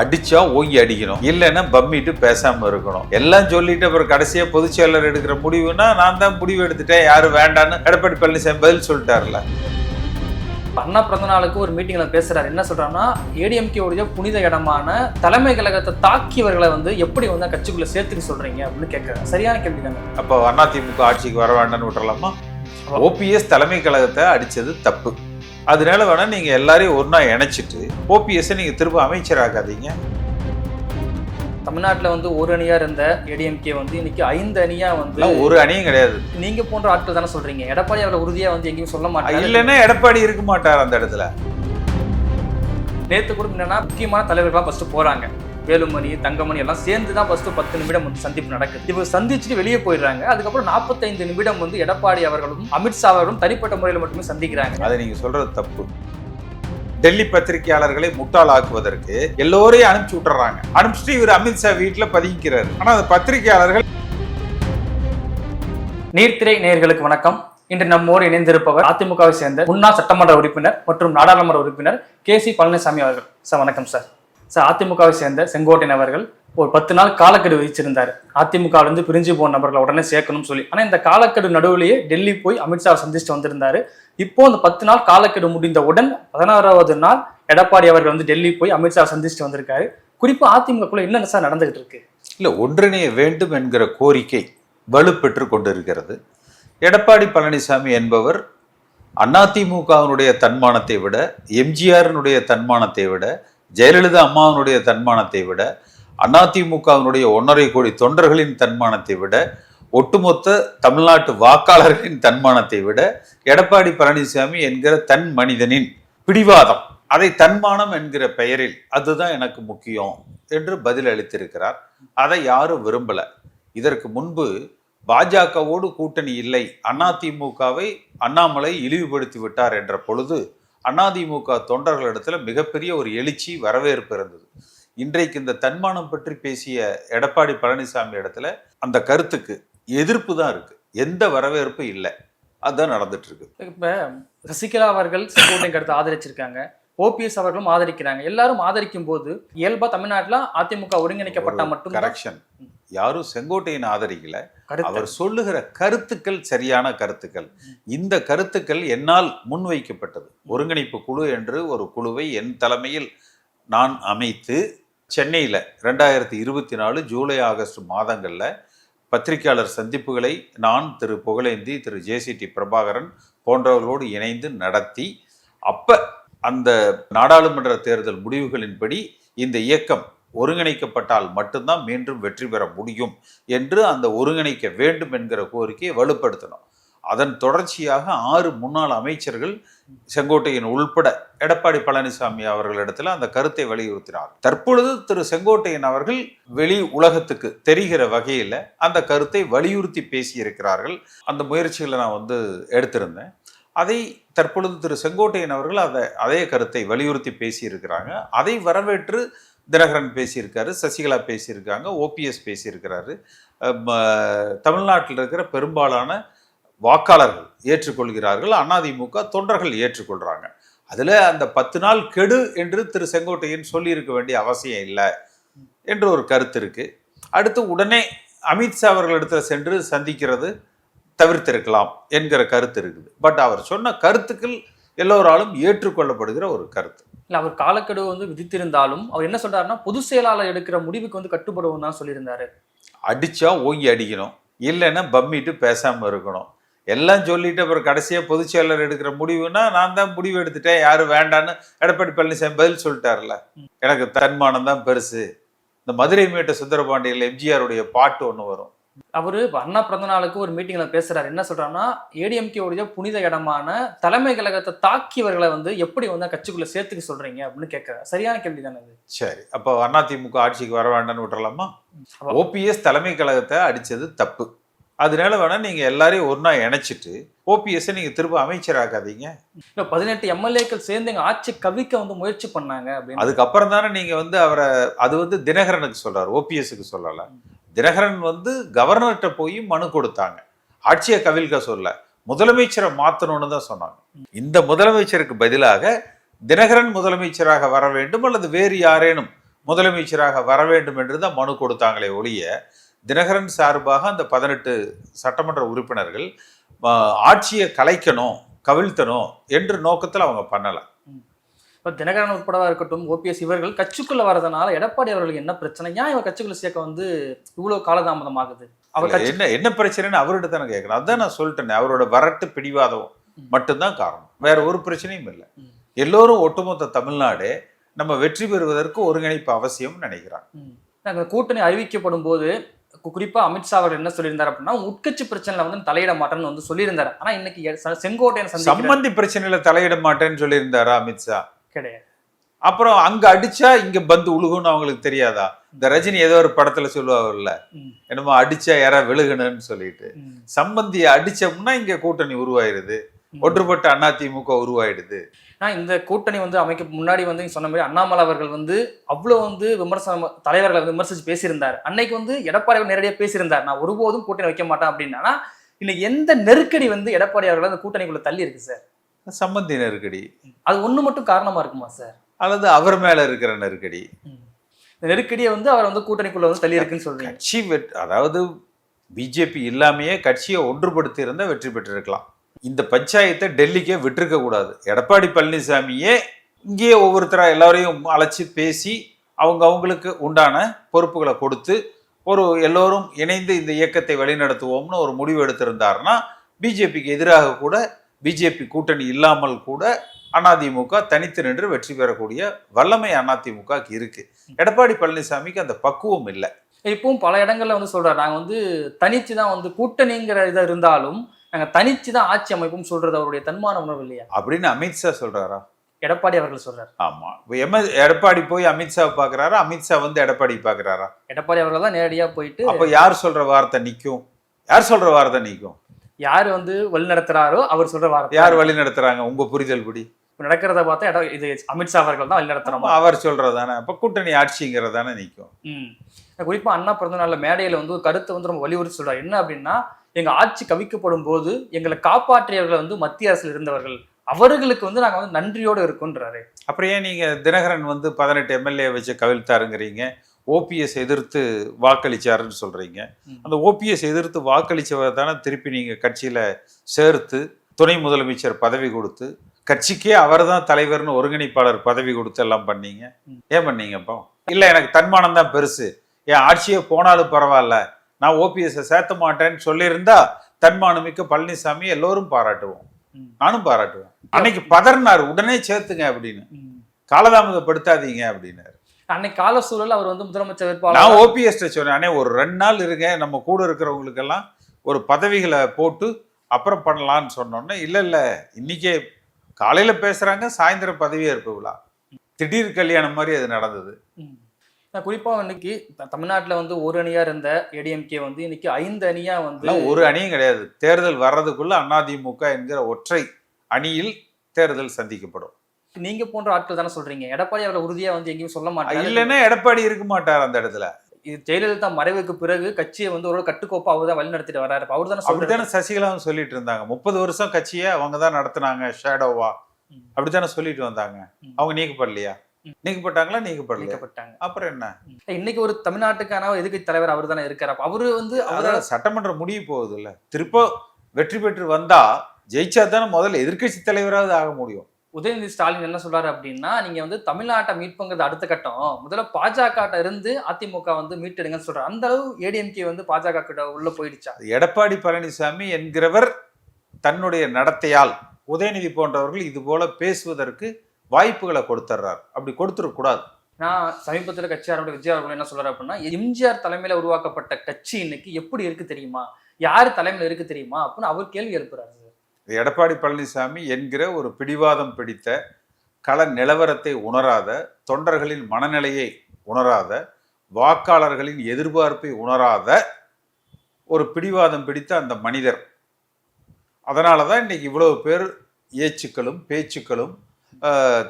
அடிச்சா ஓங்கி அடிக்கணும். இல்லைன்னா பம்மிட்டு பேசாம இருக்கணும். எல்லாம் சொல்லிட்டு அப்புறம் கடைசியா பொதுச் செயலர் எடுக்கிற முடிவுனா நான் தான் முடிவு எடுத்துட்டேன். யாரும் வேண்டான்னு எடப்பாடி பழனிசாமி பதில் சொல்லிட்டாருல. அண்ணா பிறந்த நாளுக்கு ஒரு மீட்டிங்ல பேசுறாரு. என்ன சொல்றாருன்னா ஏடிஎம்கே உடைய புனித இடமான தலைமை கழகத்தை தாக்கியவர்களை வந்து எப்படி வந்து கட்சிக்குள்ள சேர்த்துக்க சொல்றீங்க அப்படின்னு கேட்கறாரு சரியான கேள்வி தானே? அப்போ அதிமுக ஆட்சிக்கு வர வேண்டாம்னு விட்டுறலாமா? ஓபிஎஸ் தலைமை கழகத்தை அடிச்சது தப்பு. அதனால வேணா நீங்க எல்லாரையும் ஒண்ணா இணைச்சிட்டு ஓபிஎஸ் நீங்க திரும்ப அமைச்சராக்காதீங்க தமிழ்நாட்டுல வந்து ஒரு அணியா இருந்த ஏடிஎம்கே வந்து இன்னைக்கு ஐந்து அணியா வந்து ஒரு அணியும் கிடையாது. நீங்க போன்ற ஆட்கள் தானே சொல்றீங்க. எடப்பாடி அவரை உறுதியா வந்து எங்கேயும் சொல்ல மாட்டாங்க இல்லைன்னா எடப்பாடி இருக்க மாட்டார் அந்த இடத்துல. நேத்து கூட என்னன்னா முக்கியமான தலைவர்கள்லாம் ஃபர்ஸ்ட் போறாங்க. வேலுமணி தங்கமணி எல்லாம் சேர்ந்து தான் ஃபர்ஸ்ட் பத்து நிமிடம் வந்து சந்திப்பு நடக்குது. இவங்க சந்திச்சுட்டு வெளியே போயிடுறாங்க. அதுக்கப்புறம் நாற்பத்தைந்து நிமிடம் வந்து எடப்பாடி அவர்களும் அமித்ஷா அவர்களும் தனிப்பட்ட முறையில் மட்டுமே சந்திக்கிறாங்க. அதை நீங்க சொல்றது தப்பு. டெல்லி பத்திரிகையாளர்களை முட்டாளாக்குவதற்கு எல்லோரையும் அனுப்பிச்சு விட்டுறாங்க. அனுப்பிச்சுட்டு இவர் அமித்ஷா வீட்டுல பதுங்கிக்கிறாரு. ஆனா அந்த பத்திரிகையாளர்கள் நீர்த்திரை நேயர்களுக்கு வணக்கம். இன்று நம்மோடு இணைந்திருப்பவர் அதிமுகவை சேர்ந்த முன்னாள் சட்டமன்ற உறுப்பினர் மற்றும் நாடாளுமன்ற உறுப்பினர் கே சி பழனிசாமி அவர்கள். சார் வணக்கம் சார். சார் அதிமுகவை சேர்ந்த செங்கோட்டையன் அவர்கள் ஒரு பத்து நாள் காலக்கெடு விதிச்சிருந்தார். அதிமுகவிலிருந்து பிரிஞ்சு போன நபர்களை உடனே சேர்க்கணும்னு சொல்லி. ஆனால் இந்த காலக்கெடு நடுவிலேயே டெல்லி போய் அமித்ஷா சந்திச்சுட்டு வந்திருந்தாரு. இப்போ அந்த பத்து நாள் காலக்கெடு முடிந்தவுடன் பதினாறாவது நாள் எடப்பாடி அவர்கள் வந்து டெல்லி போய் அமித்ஷா சந்திச்சுட்டு வந்திருக்காரு. குறிப்பாக அதிமுகக்குள்ள என்னென்ன சார் நடந்துகிட்டு இருக்கு? இல்லை ஒன்றிணைய வேண்டும் என்கிற கோரிக்கை வலுப்பெற்று கொண்டிருக்கிறது. எடப்பாடி பழனிசாமி என்பவர் அதிமுகவினுடைய தன்மானத்தை விட எம்ஜிஆரினுடைய தன்மானத்தை விட ஜெயலலிதா அம்மாவினுடைய தன்மானத்தை விட அதிமுகவினுடைய ஒன்றரை கோடி தொண்டர்களின் தன்மானத்தை விட ஒட்டுமொத்த தமிழ்நாட்டு வாக்காளர்களின் தன்மானத்தை விட எடப்பாடி பழனிசாமி என்கிற தன் மனிதனின் பிடிவாதம் அதை தன்மானம் என்கிற பெயரில் அதுதான் எனக்கு முக்கியம் என்று பதில் அளித்திருக்கிறார். அதை யாரும் விரும்பல. இதற்கு முன்பு பாஜகவோடு கூட்டணி இல்லை. அதிமுகவை அண்ணாமலை இழிவுபடுத்தி விட்டார் என்ற பொழுது அதிமுக தொண்டர்களிடத்துல மிகப்பெரிய ஒரு எழுச்சி வரவேற்பு இருந்தது. இன்றைக்கு இந்த தன்மானம் பற்றி பேசிய எடப்பாடி பழனிசாமி இடத்துல அந்த கருத்துக்கு எதிர்ப்பு தான் இருக்கு. எந்த வரவேற்பு இல்லை. அதுதான் நடந்துட்டு இருக்கு இப்ப சசிகலா அவர்கள் செங்கோட்டையன் கருத்தை ஆதரிச்சிருக்காங்க. ஓபிஎஸ் அவர்களும் ஆதரிக்கிறாங்க. எல்லாரும் ஆதரிக்கும் போது இயல்பா தமிழ்நாட்டுல அதிமுக ஒருங்கிணைக்கப்பட்டா மட்டும் கரெக்ஷன் யாரும் செங்கோட்டையன் ஆதரிக்கல. அவர் சொல்லுகிற கருத்துக்கள் சரியான கருத்துக்கள். இந்த கருத்துக்கள் என்னால் முன்வைக்கப்பட்டது. ஒருங்கிணைப்பு குழு என்று ஒரு குழுவை என் தலைமையில் நான் அமைத்து சென்னையில் ரெண்டாயிரத்தி இருபத்தி நாலு ஜூலை ஆகஸ்ட் மாதங்களில் பத்திரிகையாளர் சந்திப்புகளை நான் திரு புகழேந்தி திரு ஜேசிடி பிரபாகரன் போன்றவர்களோடு இணைந்து நடத்தி அப்ப அந்த நாடாளுமன்ற தேர்தல் முடிவுகளின்படி இந்த இயக்கம் ஒருங்கிணைக்கப்பட்டால் மட்டும்தான் மீண்டும் வெற்றி பெற முடியும் என்று அந்த ஒருங்கிணைக்க வேண்டும் என்கிற கோரிக்கையை வலுப்படுத்தணும். அதன் தொடர்ச்சியாக ஆறு முன்னாள் அமைச்சர்கள் செங்கோட்டையின் உள்பட எடப்பாடி பழனிசாமி அவர்களிடத்தில் அந்த கருத்தை வலியுறுத்தினார். தற்பொழுது திரு செங்கோட்டையன் அவர்கள் வெளி உலகத்துக்கு தெரிகிற வகையில் அந்த கருத்தை வலியுறுத்தி பேசியிருக்கிறார்கள். அந்த முயற்சிகளை நான் வந்து எடுத்திருந்தேன். அதை தற்பொழுது திரு செங்கோட்டையன் அவர்கள் அதை அதே கருத்தை வலியுறுத்தி பேசியிருக்கிறாங்க. அதை வரவேற்று தினகரன் பேசியிருக்காரு சசிகலா பேசியிருக்காங்க ஓபிஎஸ் பேசியிருக்கிறாரு. ம- தமிழ்நாட்டில் இருக்கிற பெரும்பாலான வாக்காளர்கள் ஏற்றுக்கொள்கிறார்கள் அதிமுக தொண்டர்கள் ஏற்றுக்கொள்கிறாங்க அதில் அந்த பத்து நாள் கெடு என்று திரு செங்கோட்டையன் சொல்லியிருக்க வேண்டிய அவசியம் இல்லை என்று ஒரு கருத்து இருக்குது அடுத்து உடனே அமித்ஷா அவர்களிடத்துல சென்று சந்திக்கிறது தவிர்த்திருக்கலாம் என்கிற கருத்து இருக்குது. பட் அவர் சொன்ன கருத்துக்கள் எல்லோராலும் ஏற்றுக்கொள்ளப்படுகிற ஒரு கருத்து. இல்லை அவர் காலக்கெடு வந்து விதித்திருந்தாலும் அவர் என்ன சொல்றாருன்னா பொதுச் செயலாளர் எடுக்கிற முடிவுக்கு வந்து கட்டுப்படுவோம் தான் சொல்லியிருந்தாரு. அடிச்சா ஓங்கி அடிக்கணும். இல்லைன்னா பம்மிட்டு பேசாமல் இருக்கணும். எல்லாம் சொல்லிட்டு அப்புறம் கடைசியாக பொதுச் செயலர் எடுக்கிற முடிவுனா நான் தான் முடிவு எடுத்துட்டேன் யாரும் வேண்டான்னு எடப்பாடி பழனிசாமி பதில் சொல்லிட்டார்ல எனக்கு தன்மானம் தான் பெருசு. இந்த மதுரை மீட்ட சுந்தரபாண்டியில் எம்ஜிஆருடைய பாட்டு ஒன்று வரும். அவரு அண்ணா பிறந்த நாளுக்கு ஒரு மீட்டிங்ல பேசுறாரு. என்ன சொல்றாருன்னா ஏடிஎம்கே உடைய புனித இடமான தலைமை கழகத்தை தாக்கியவர்களை வந்து எப்படி வந்து கட்சிக்குள்ள சேர்த்துக்க சொல்றீங்க அப்படின்னு கேட்கறாரு சரியான கேள்வி தானே இது? சரி. அப்போ அதிமுக ஆட்சிக்கு வர வேண்டாம்னு விட்டுறலாமா. ஓபிஎஸ் தலைமை கழகத்தை அடிச்சது தப்பு. அதனால வேணா நீங்க எல்லாரையும் ஒண்ணா இணைச்சிட்டு ஓபிஎஸ் நீங்க திரும்ப அமைச்சராக்காதீங்க. இல்ல பதினெட்டு எம்எல்ஏக்கள் சேர்ந்து எங்க ஆட்சி கவிக்க வந்து முயற்சி பண்ணாங்க அப்படின்னு. அதுக்கப்புறம் தானே நீங்க வந்து அவரை அது வந்து தினகரனுக்கு சொல்றாரு. ஓபிஎஸ்க்கு சொல்லல. தினகரன் வந்து கவர்னர்கிட்ட போய் மனு கொடுத்தாங்க. ஆட்சியை கவிழ்க்க சொல்ல. முதலமைச்சரை மாற்றணும்னு தான் சொன்னாங்க. இந்த முதலமைச்சருக்கு பதிலாக தினகரன் முதலமைச்சராக வர வேண்டும் அல்லது வேறு யாரேனும் முதலமைச்சராக வர வேண்டும் என்று தான் மனு கொடுத்தாங்களே ஒழிய தினகரன் சார்பாக அந்த பதினெட்டு சட்டமன்ற உறுப்பினர்கள் ஆட்சியை கலைக்கணும் கவிழ்த்தணும் என்ற நோக்கத்தில் அவங்க பண்ணலை. இப்போ தினகரன் உட்படவா இருக்கட்டும் ஓபிஎஸ் இவர்கள் கட்சிக்குள்ள வரதுனால எடப்பாடி அவர்களுக்கு என்ன பிரச்சனை? ஏன் இவன் கட்சிக்குள்ள சேர்க்க வந்து இவ்வளவு காலதாமதம் ஆகுது அவர் என்ன என்ன பிரச்சனைன்னு அவர்கிட்ட தானே கேட்கணும் அதான் நான் சொல்லிட்டேனே அவரோட வரட்டு பிடிவாதம். மட்டும்தான் காரணம். வேற ஒரு பிரச்சனையும் இல்லை. எல்லோரும் ஒட்டுமொத்த தமிழ்நாடு நம்ம வெற்றி பெறுவதற்கு ஒருங்கிணைப்பு அவசியம் நினைக்கிறாங்க. ம். நாங்க கூட்டணி அறிவிக்கப்படும் போது குறிப்பா அமித்ஷா அவர் என்ன சொல்லியிருந்தார் அப்படின்னா உட்கட்சி பிரச்சனைல வந்து தலையிட மாட்டேன்னு வந்து சொல்லியிருந்தாரு. ஆனா இன்னைக்கு செங்கோட்டையன் சம்பந்தி பிரச்சனையில தலையிட மாட்டேன்னு சொல்லியிருந்தாரா அமித்ஷா கிடையாது. அப்புறம் அங்க அடிச்சா இங்க பந்து உழுகுன்னு அவங்களுக்கு தெரியாதா? இந்த ரஜினி ஏதோ ஒரு படத்துல சொல்லுவாங்கல்ல. என்னமோ அடிச்சா யாரா விழுகணும்னு சொல்லிட்டு. சம்பந்தியை அடிச்சோம்னா இங்க கூட்டணி உருவாயிருது. ஒன்றுபட்ட அதிமுக உருவாயிடுது. ஆனா இந்த கூட்டணி வந்து அமைக்க முன்னாடி வந்து சொன்ன மாதிரி அண்ணாமலை அவர்கள் வந்து அவ்வளவு வந்து விமர்சனம் தலைவர்களை வந்து விமர்சிச்சு பேசியிருந்தார். அன்னைக்கு வந்து எடப்பாடி அவர் நேரடியாக பேசியிருந்தார். நான் ஒருபோதும் கூட்டணி வைக்க மாட்டேன் அப்படின்னா இன்னைக்கு எந்த நெருக்கடி வந்து எடப்பாடி அவர்கள் அந்த கூட்டணிக்குள்ள தள்ளி இருக்கு சார்? சம்பந்தி நெருக்கடி. அது ஒண்ணு மட்டும் காரணமா இருக்குமா சார் அல்லது அவர் மேல இருக்கிற நெருக்கடி. இந்த நெருக்கடியை வந்து அவர் வந்து கூட்டணிக்குள்ள வந்து தள்ளி இருக்குன்னு சொல்றீங்க. கட்சி அதாவது பிஜேபி இல்லாமையே கட்சியை ஒன்றுபடுத்தி இருந்தா வெற்றி பெற்றிருக்கலாம். இந்த பஞ்சாயத்தை டெல்லிக்கே விட்டிருக்க கூடாது. எடப்பாடி பழனிசாமியே இங்கேயே ஒவ்வொருத்தரா எல்லாரையும் அழைச்சி பேசி அவங்க அவங்களுக்கு உண்டான பொறுப்புகளை கொடுத்து ஒரு எல்லோரும் இணைந்து இந்த இயக்கத்தை வழிநடத்துவோம்னு ஒரு முடிவு எடுத்திருந்தாருன்னா பிஜேபிக்கு எதிராக கூட பிஜேபி கூட்டணி இல்லாமல் கூட அதிமுக தனித்து நின்று வெற்றி பெறக்கூடிய வல்லமை அதிமுகக்கு இருக்கு. எடப்பாடி பழனிசாமிக்கு அந்த பக்குவம் இல்லை. இப்பவும் பல இடங்கள்ல வந்து சொல்றாரு. நாங்க வந்து தனிச்சு தான் வந்து கூட்டணிங்கிற இது இருந்தாலும் நாங்க தனிச்சு தான் ஆட்சி அமைப்பும் சொல்றது அவருடைய தன்மான உணர்வு இல்லையா? அப்படின்னு அமித்ஷா சொல்றாரா? எடப்பாடி அவர்கள் சொல்றாரு. ஆமா. எம எடப்பாடி போய் அமித்ஷா பாக்குறாரா அமித்ஷா வந்து எடப்பாடி பாக்குறாரா எடப்பாடி அவர்கள் தான் நேரடியா போயிட்டு அப்ப யார் சொல்ற வார்த்தை நிக்கும்? யார் சொல்ற வார்த்தை நிக்கும்? யார் வந்து வழி நடத்துறாரோ அவர் சொல்ற வார்த்தை. யார் வழி நடத்துறாங்க உங்க புரிதல் படி. இப்ப நடக்கிறத பார்த்தா எட- இது அமித்ஷா அவர்கள் தான் வழி நடத்துறோமா அவர் சொல்றதானே அப்ப கூட்டணி ஆட்சிங்கிறதானே நிக்கும். ம். குறிப்பா அண்ணா பிறந்த நாள்ல மேடையில வந்து ஒரு கருத்தை வந்து ரொம்ப வலியுறுத்தி சொல்றாரு. என்ன அப்படின்னா எங்க ஆட்சி கவிக்கப்படும் போது எங்களை காப்பாற்றியவர்கள் வந்து மத்திய அரசில் இருந்தவர்கள் அவர்களுக்கு வந்து நாங்க வந்து நன்றியோடு இருக்கோன்றாரு அப்புறம் ஏன் நீங்க தினகரன் வந்து பதினெட்டு எம்எல்ஏ வச்சு கவிழ்த்தாருங்கிறீங்க? ஓபிஎஸ் எதிர்த்து வாக்களிச்சாருன்னு சொல்றீங்க. அந்த ஓபிஎஸ் எதிர்த்து வாக்களிச்சவர் தானே திருப்பி நீங்க கட்சியில சேர்த்து துணை முதலமைச்சர் பதவி கொடுத்து கட்சிக்கே அவர் தான் தலைவர்னு ஒருங்கிணைப்பாளர் பதவி கொடுத்து எல்லாம் பண்ணீங்க. ஏன் பண்ணீங்க அப்போ? இல்ல எனக்கு தன்மானம் தான் பெருசு. என் ஆட்சியே போனாலும் பரவாயில்ல. நான் ஓபிஎஸ் சேர்த்த மாட்டேன்னு சொல்லியிருந்தா தன்மானமிக்க பழனிசாமி எல்லோரும் பாராட்டுவோம். நானும் பாராட்டுவேன். அன்னைக்கு பதறினார் உடனே சேர்த்துங்க அப்படின்னு. காலதாமதப்படுத்தாதீங்க அப்படின்னாரு. அன்னைக்கு கால சூழல் அவர் வந்து முதலமைச்சர் வேட்பாளர் நான் ஓபிஎஸ் சொன்னேன் அண்ணே ஒரு ரெண்டு நாள் இருங்க நம்ம கூட இருக்கிறவங்களுக்கெல்லாம் ஒரு பதவிகளை போட்டு அப்புறம் பண்ணலாம்னு சொன்னோன்னே இல்லை இல்லை இன்னைக்கே காலையில பேசுறாங்க சாயந்தரம் பதவியேற்பு விழா திடீர் கல்யாணம் மாதிரி அது நடந்தது. ம். நான் குறிப்பா இன்னைக்கு தமிழ்நாட்டுல வந்து ஒரு அணியா இருந்த ஏடிஎம்கே வந்து இன்னைக்கு ஐந்து அணியா வந்து ஒரு அணியும் கிடையாது. தேர்தல் வர்றதுக்குள்ள அதிமுக என்கிற ஒற்றை அணியில் தேர்தல் சந்திக்கப்படும். நீங்க போன்ற ஆட்கள் தானே சொல்றீங்க. எடப்பாடி அவர்கள் உறுதியா வந்து எங்கேயும் சொல்ல மாட்டாங்க இல்லைன்னா எடப்பாடி இருக்க மாட்டார் அந்த இடத்துல. இது ஜெயலலிதா மறைவுக்கு பிறகு கட்சியை வந்து ஒரு கட்டுக்கோப்பா அவர் தான் வழி நடத்திட்டு வர்றாரு அவர் தானே அப்படித்தானே சசிகலாவும் சொல்லிட்டு இருந்தாங்க. முப்பது வருஷம் கட்சியை அவங்க தான் நடத்துனாங்க ஷேடோவா. அப்படித்தானே சொல்லிட்டு வந்தாங்க. அவங்க நீக்கப்படலையா. நீக்கப்பட்டாங்களா? நீக்கப்படலையா? நீக்கப்பட்டாங்க. அப்புறம் என்ன? இன்னைக்கு ஒரு தமிழ்நாட்டுக்கான எதிர்க்கட்சி தலைவர் அவர் தானே இருக்காரு. அவரு வந்து அதாவது சட்டமன்றம் முடிய போகுது இல்ல திருப்ப வெற்றி பெற்று வந்தா ஜெயிச்சா தானே முதல்ல எதிர்க்கட்சி தலைவராவது ஆக முடியும். உதயநிதி ஸ்டாலின் என்ன சொல்றாரு அப்படின்னா நீங்க வந்து தமிழ்நாட்டை மீட்புங்கிறது அடுத்த கட்டம். முதல்ல பாஜக இருந்து அதிமுக வந்து மீட்டெடுங்கன்னு சொல்றாரு. அந்த அளவு ஏடிஎம்கே வந்து பாஜக கிட்ட உள்ள போயிடுச்சா? எடப்பாடி பழனிசாமி என்கிறவர் தன்னுடைய நடத்தையால் உதயநிதி போன்றவர்கள் இது போல பேசுவதற்கு வாய்ப்புகளை கொடுத்துட்றார் அப்படி கொடுத்துடக்கூடாது நான் சமீபத்துல கட்சியாரோட விஜய் அவர்கள் என்ன சொல்றாரு அப்படின்னா எம்ஜிஆர் தலைமையில உருவாக்கப்பட்ட கட்சி இன்னைக்கு எப்படி இருக்கு தெரியுமா? யார் தலைமையில இருக்கு தெரியுமா? அப்படின்னு அவர் கேள்வி எழுப்புறாரு. இது எடப்பாடி பழனிசாமி என்கிற ஒரு பிடிவாதம் பிடித்த கள நிலவரத்தை உணராத தொண்டர்களின் மனநிலையை உணராத வாக்காளர்களின் எதிர்பார்ப்பை உணராத ஒரு பிடிவாதம் பிடித்த அந்த மனிதர். அதனால தான் இன்றைக்கி இவ்வளவு பேர் ஏச்சுக்களும் பேச்சுக்களும்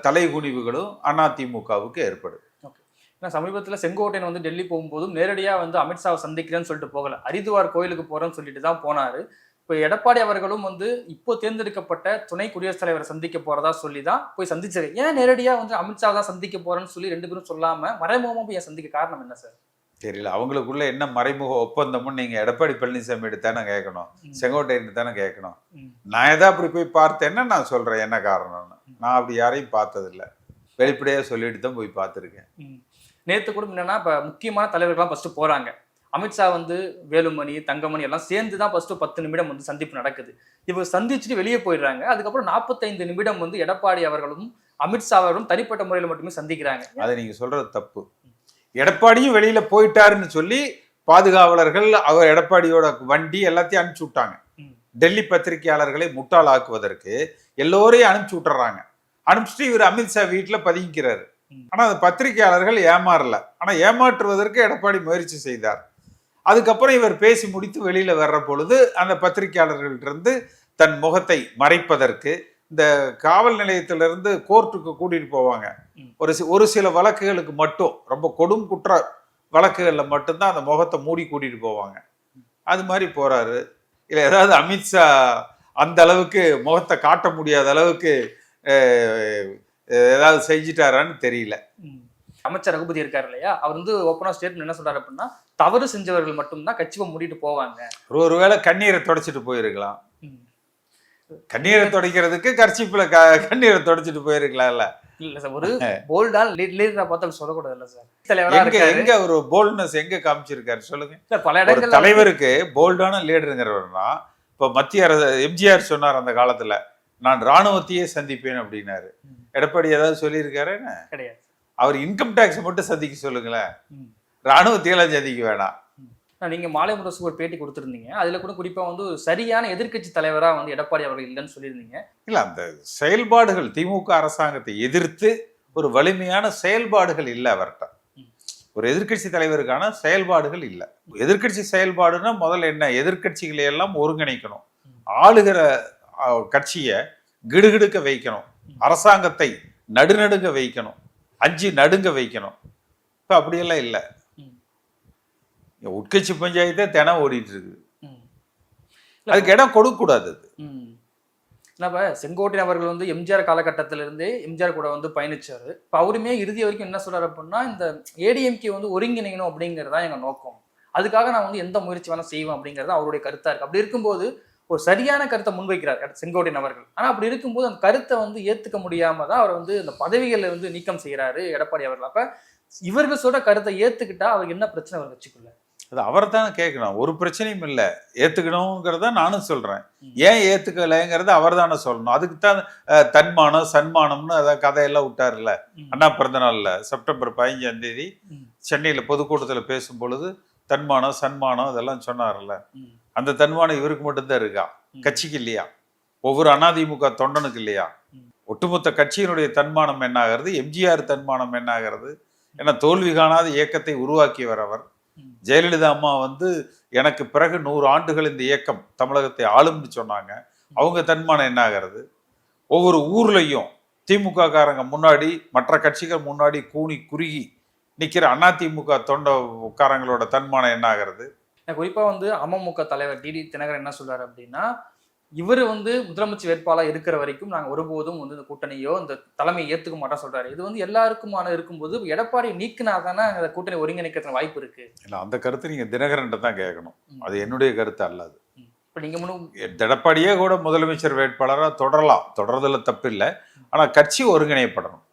தலைகுனிவுகளும் அதிமுகவுக்கு ஏற்படுது. ஏன்னா சமீபத்தில் செங்கோட்டையன் வந்து டெல்லி போகும்போதும் நேரடியாக வந்து அமித்ஷாவை சந்திக்கிறேன்னு சொல்லிட்டு போகல. ஹரித்வார் கோயிலுக்கு போகிறேன்னு சொல்லிட்டு தான் போனார். இப்போ எடப்பாடி அவர்களும் வந்து இப்போ தேர்ந்தெடுக்கப்பட்ட துணை குடியரசுத் தலைவரை சந்திக்க போறதா சொல்லி தான் போய் சந்திச்சாரு ஏன் நேரடியா வந்து அமித்ஷா தான் சந்திக்க போறேன்னு சொல்லி ரெண்டு பேரும் சொல்லாம மறைமுகமா போய் சந்திக்க காரணம் என்ன சார்? தெரியல. அவங்களுக்குள்ள என்ன மறைமுக ஒப்பந்தம்னு நீங்க எடப்பாடி பழனிசாமி தானே கேட்கணும். செங்கோட்டையன் தானே கேட்கணும். நான் எதா அப்படி போய் பார்த்தேன்னா நான் சொல்றேன்? என்ன காரணம்னு. நான் அப்படி யாரையும் பார்த்ததில்ல. வெளிப்படையா சொல்லிட்டு தான் போய் பார்த்துருக்கேன். நேத்து கூட என்னன்னா இப்ப முக்கியமான தலைவர்கள்லாம் ஃபர்ஸ்ட் போறாங்க. அமித்ஷா வந்து வேலுமணி தங்கமணி எல்லாம் சேர்ந்து தான் ஃபர்ஸ்ட் பத்து நிமிடம் வந்து சந்திப்பு நடக்குது. இவங்க சந்திச்சுட்டு வெளியே போயிடுறாங்க. அதுக்கப்புறம் நாற்பத்தைந்து நிமிடம் வந்து எடப்பாடி அவர்களும் அமித்ஷா அவர்களும் தனிப்பட்ட முறையில் மட்டுமே சந்திக்கிறாங்க. அதை நீங்க சொல்றது தப்பு. எடப்பாடியும் வெளியில போயிட்டாருன்னு சொல்லி பாதுகாவலர்கள் அவர் எடப்பாடியோட வண்டி எல்லாத்தையும் அனுப்பிச்சு விட்டாங்க. டெல்லி பத்திரிகையாளர்களை முட்டாளாக்குவதற்கு எல்லோரையும் அனுப்பிச்சு விட்டுறாங்க. அனுப்பிச்சிட்டு இவர் அமித்ஷா வீட்டுல பதுங்கிக்கிறாரு. ம். ஆனா அந்த பத்திரிகையாளர்கள் ஏமாறல. ஆனா ஏமாற்றுவதற்கு எடப்பாடி முயற்சி செய்தார். அதுக்கப்புறம் இவர் பேசி முடித்து வெளியில வர்ற பொழுது அந்த பத்திரிகையாளர்கள்ட்ட இருந்து தன் முகத்தை மறைப்பதற்கு இந்த காவல் நிலையத்திலிருந்து கோர்ட்டுக்கு கூட்டிட்டு போவாங்க. ஒரு சி- ஒரு சில வழக்குகளுக்கு மட்டும் ரொம்ப கொடும் குற்ற வழக்குகளில் மட்டும்தான் அந்த முகத்தை மூடி கூட்டிட்டு போவாங்க அது மாதிரி போறாரு இல்லை ஏதாவது அமித்ஷா அந்த அளவுக்கு முகத்தை காட்ட முடியாத அளவுக்கு ஏதாவது செஞ்சிட்டாரான்னு தெரியல. அமைச்சர் ரகுபதி இருக்காரு இல்லையா? அவர் வந்து ஓப்பனா ஸ்டேட்மெண்ட் என்ன சொல்றாரு அப்படின்னா தவறு செஞ்சவர்கள் மட்டும்தான் கட்சியை மூடிட்டு போவாங்க. ஒரு ஒருவேளை கண்ணீரை தொடச்சிட்டு போயிருக்கலாம். கண்ணீரை துடைக்கிறதுக்கு கர்ச்சிப்பில் க கண்ணீரை தொடச்சிட்டு போயிருக்கலாம்ல. இல்ல சார் ஒரு போல்டால் லீடரா பார்த்து சொல்லக்கூடாது இல்ல சார். தலைவரா எங்க ஒரு போல்ட்னஸ் எங்க காமிச்சிருக்காரு சொல்லுங்க. இல்ல, பல ஒரு இடங்கள்ல தலைவருக்கு போல்டான லீடருங்கிறவர்னா இப்ப மத்திய அரசு எம்ஜிஆர் சொன்னார் அந்த காலத்துல நான் ராணுவத்தையே சந்திப்பேன் அப்படின்னாரு. எடப்பாடி ஏதாவது சொல்லியிருக்காரு என்ன? கிடையாது. அவர் இன்கம் டேக்ஸ் மட்டும் சந்திக்க சொல்லுங்களேன். ராணுவத்தையெல்லாம் சந்திக்க வேணாம். நீங்க மாலை முரசுக்கு ஒரு பேட்டி கொடுத்திருந்தீங்க. அதுல கூட குறிப்பா வந்து ஒரு சரியான எதிர்க்கட்சி தலைவரா வந்து எடப்பாடி அவர்கள் இல்லைன்னு சொல்லியிருந்தீங்க. இல்ல அந்த செயல்பாடுகள் திமுக அரசாங்கத்தை எதிர்த்து ஒரு வலிமையான செயல்பாடுகள் இல்லை அவர்கிட்ட. ஒரு எதிர்க்கட்சி தலைவருக்கான செயல்பாடுகள் இல்லை. எதிர்க்கட்சி செயல்பாடுனா முதல்ல என்ன? எதிர்க்கட்சிகளை எல்லாம் ஒருங்கிணைக்கணும். ஆளுகிற கட்சியை கிடுகிடுக்க வைக்கணும். அரசாங்கத்தை நடுநடுங்க வைக்கணும். அஞ்சு நடுங்க வைக்கணும். இப்போ அப்படியெல்லாம் இல்லை. உட்கட்சி பஞ்சாயத்தே தினம் ஓடிட்டு இருக்குது. அதுக்கு இடம் கொடுக்கக்கூடாது அது. ம். ஏன்னா இப்ப செங்கோட்டையன் அவர்கள் வந்து எம்ஜிஆர் காலகட்டத்தில இருந்தே எம்ஜிஆர் கூட வந்து பயணிச்சாரு. இப்ப அவருமே இறுதி வரைக்கும் என்ன சொல்றாரு அப்படின்னா இந்த ஏடிஎம்கே வந்து ஒருங்கிணைக்கணும் அப்படிங்கிறது தான் எங்க நோக்கம். அதுக்காக நான் வந்து எந்த முயற்சி வேணாலும் செய்வேன் அப்படிங்கிறது அவருடைய கருத்தா இருக்கு. அப்படி இருக்கும்போது ஒரு சரியான கருத்தை முன்வைக்கிறார் செங்கோட்டையன் அவர்கள். ஆனா அப்படி இருக்கும்போது அந்த கருத்தை வந்து ஏத்துக்க முடியாம தான் அவர் வந்து இந்த பதவிகளை வந்து நீக்கம் செய்யறாரு எடப்பாடி அவர்கள். அப்ப இவர்கள் சொல்ற கருத்தை ஏத்துக்கிட்டா அவருக்கு என்ன பிரச்சனை அவர் கட்சிக்குள்ள அது அவரை தானே கேட்கணும். ஒரு பிரச்சனையும் இல்லை. ஏத்துக்கணுங்கிறத நானும் சொல்றேன். ம். ஏன் ஏத்துக்கலைங்கிறத அவர் தானே சொல்லணும். அதுக்கு தான் தன்மானம் சன்மானம்னு அதை கதையெல்லாம் விட்டார்ல. அண்ணா பிறந்த நாள்ல செப்டம்பர் பதினஞ்சாம் தேதி. சென்னையில பொதுக்கூட்டத்தில் பேசும் பொழுது தன்மானம் சன்மானம் இதெல்லாம் சொன்னார்ல. அந்த தன்மானம் இவருக்கு மட்டும்தான் இருக்கா. கட்சிக்கு இல்லையா? ஒவ்வொரு அதிமுக தொண்டனுக்கு இல்லையா. ஒட்டுமொத்த கட்சியினுடைய தன்மானம் என்னாகிறது? எம்ஜிஆர் தன்மானம் என்னாகிறது? ஏன்னா தோல்வி காணாத இயக்கத்தை உருவாக்கியவர் அவர். ஜெயலலிதா அம்மா வந்து எனக்கு பிறகு நூறு ஆண்டுகள் இந்த இயக்கம் தமிழகத்தை ஆளும்னு சொன்னாங்க. அவங்க தன்மானம் என்னாகிறது? ஒவ்வொரு ஊர்லயும் திமுக காரங்க முன்னாடி மற்ற கட்சிகள் முன்னாடி கூனி குறுகி நிக்கிற அதிமுக தொண்டக்காரங்களோட தன்மானம் என்னாகிறது? எனக்கு குறிப்பா வந்து அமமுக தலைவர் டிடி தினகரன் என்ன சொல்றாரு அப்படின்னா இவர் வந்து முதலமைச்சர் வேட்பாளர் இருக்கிற வரைக்கும் நாங்க ஒருபோதும் வந்து இந்த கூட்டணியோ இந்த தலைமையை ஏத்துக்க மாட்டோம் சொல்றாரு. இது வந்து எல்லாருக்குமான இருக்கும்போது எடப்பாடி நீக்கினா தானே அந்த கூட்டணி ஒருங்கிணைக்கிறதுக்கு வாய்ப்பு இருக்கு. இல்லை அந்த கருத்து நீங்க தினகரன்ட்ட தான் கேட்கணும். அது என்னுடைய கருத்து அல்ல அது. இப்ப நீங்க முன்னும் எடப்பாடியே கூட முதலமைச்சர் வேட்பாளராக தொடரலாம். தொடர்றதுல தப்பில்லை ஆனா கட்சி ஒருங்கிணைப்படணும்.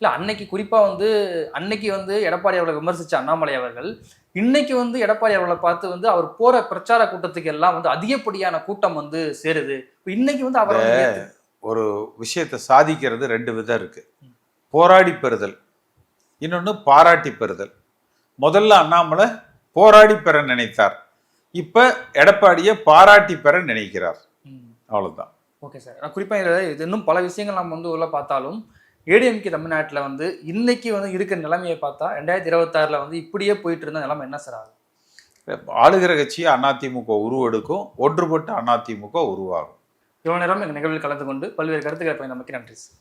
இல்ல அன்னைக்கு குறிப்பா வந்து அன்னைக்கு வந்து எடப்பாடி அவர்களை விமர்சிச்ச அண்ணாமலை அவர்கள் இன்னைக்கு வந்து எடப்பாடி அவர்களை பார்த்து வந்து அவர் போற பிரச்சார கூட்டத்துக்கு எல்லாம் வந்து அதிகப்படியான கூட்டம் வந்து சேருது. இன்னைக்கு வந்து அவரை ஒரு விஷயத்தை சாதிக்கிறது ரெண்டு விதம் இருக்கு. போராடி பெறுதல் இன்னொன்று பாராட்டி பெறுதல். முதல்ல அண்ணாமலை போராடி பெற நினைத்தார். இப்ப எடப்பாடியை பாராட்டி பெற நினைக்கிறார். ம். அவ்வளவுதான். Okay sir. நான் குறிப்பாக இது இன்னும் பல விஷயங்கள் நம்ம வந்து உள்ள பார்த்தாலும் ஏடிஎம்கே தமிழ்நாட்டில் வந்து இன்னைக்கு வந்து இருக்கிற நிலைமையை பார்த்தா ரெண்டாயிரத்தி இருபத்தாறில் வந்து இப்படியே போயிட்டு இருந்த நிலைமை என்ன சார் ஆகும் ஆளுகிற கட்சி அதிமுக உருவெடுக்கும் ஒன்றுபட்ட அதிமுக உருவாகும். இவ்வளோ நேரம் எங்கள் நிகழ்வில் கலந்து கொண்டு பல்வேறு கருத்துக்களை பயன் நமக்கு நன்றி சார்.